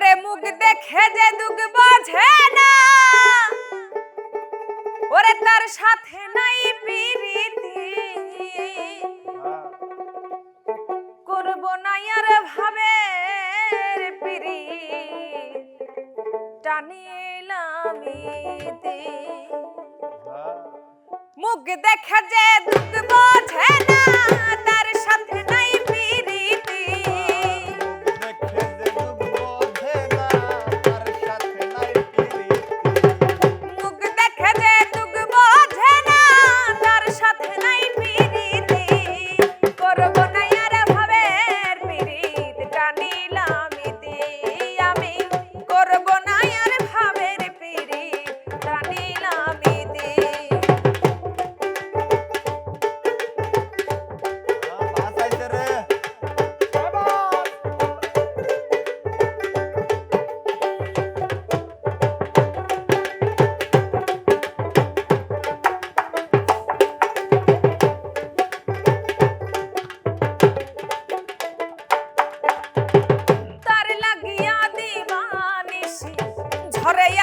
ওরে মুখ দেখে যে দুঃখ বোঝে না। ওরে তার সাথে নাই পিরিতি। করব না আর ভাবে পিরি টানিলামিতে মুখ দেখে যে দুঃখ বোঝে না, তার সাথে নাই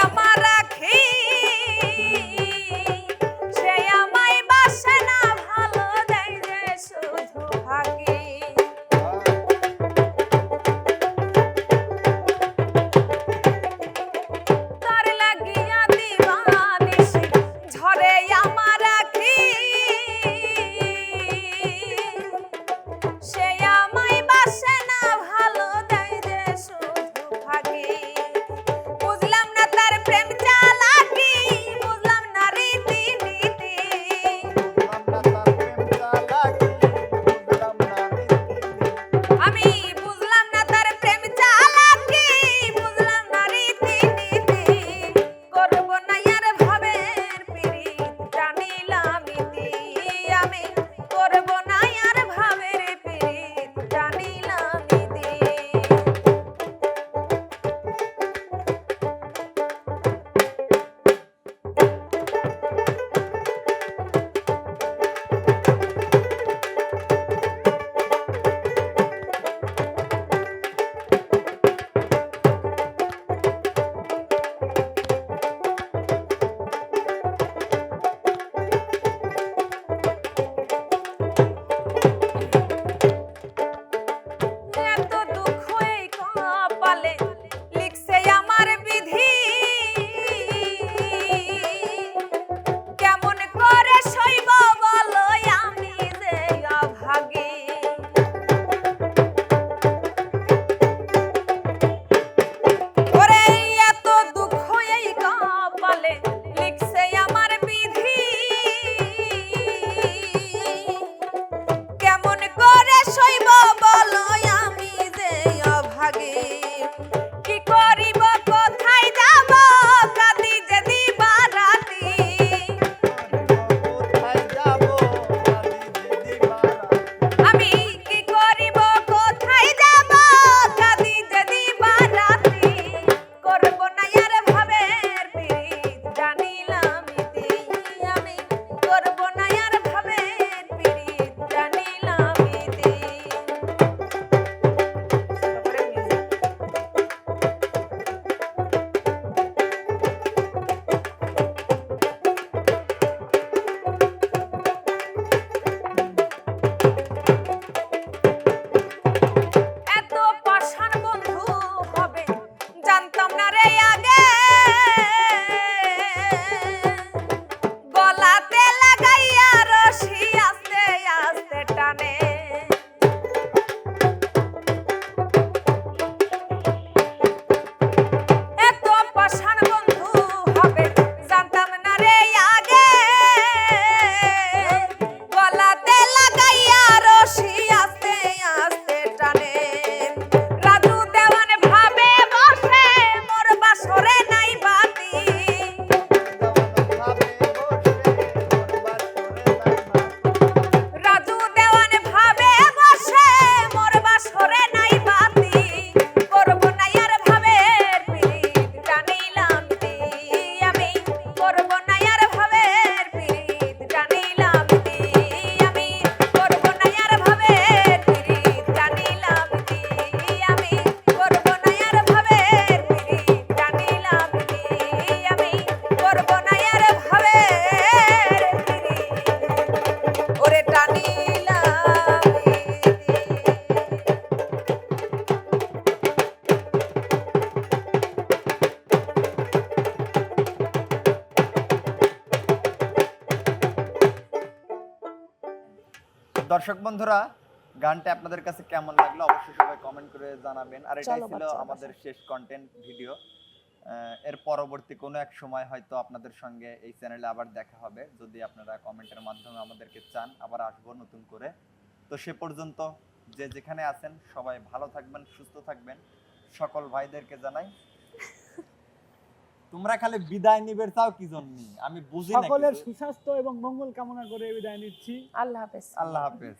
amarra. দর্শক বন্ধুরা গানটা আপনাদের কাছে কেমন লাগল অবশ্যই সবাই কমেন্ট করে জানাবেন। আর এটাই ছিল আমাদের শেষ কন্টেন্ট ভিডিও এর পরবর্তী কোনো এক সময় হয়তো আপনাদের সঙ্গে এই চ্যানেলে আবার দেখা হবে। যদি আপনারা কমেন্টের মাধ্যমে আমাদেরকে চান আবার আসব নতুন করে। তো সে পর্যন্ত যে যেখানে আছেন সবাই ভালো থাকবেন সুস্থ থাকবেন। সকল ভাইদেরকে জানাই তোমরা খালি বিদায় নিবে তাও কি জন্য? আমি বুঝি না সকলের সুস্বাস্থ্য এবং মঙ্গল কামনা করে বিদায় নিচ্ছি। আল্লাহ হাফেজ। আল্লাহ হাফেজ।